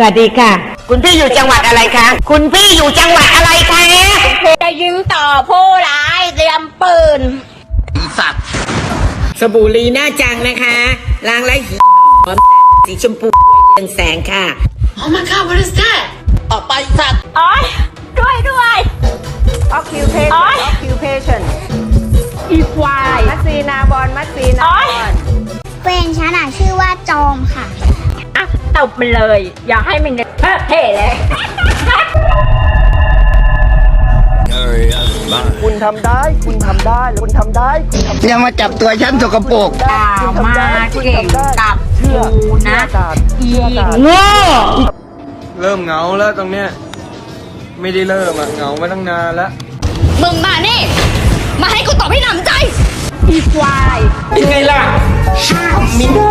สวัสดีค่ะ คุณพี่อยู่จังหวัดอะไรคะ คุณพี่อยู่จังหวัดอะไรคะจะยิงต่อผู้ร้ายเตรียมปืนสบู่ลีหน้าจังนะคะล้างไร้หีหอมสีชมพูเรืองแสงค่ะ Oh my god, what is that? ออกไปสัตว์โอ๊ยด้วยด้วย occupation โอ๊ย occupation อีควายมัสซีนาบอลมัสซีนา ตบมันเลย อย่าให้มันเฮ้เท่เลย คุณทำได้ คุณทำได้ คุณทำได้ คุณทำได้อย่ามาจับตัวฉันสกปรกด่าคุณมาทำได้คุณเก่งทำได้กับเชื่อกูนะ เชื่อการอีเชื่อการโง่เริ่มเหงาแล้วตรงเนี้ยไม่ได้เริ่มอะเหงามาตั้งนานแล้ว มึงมานี่ มาให้กูตอบให้หนำใจ อีควาย เป็นไงล่ะไม่ไ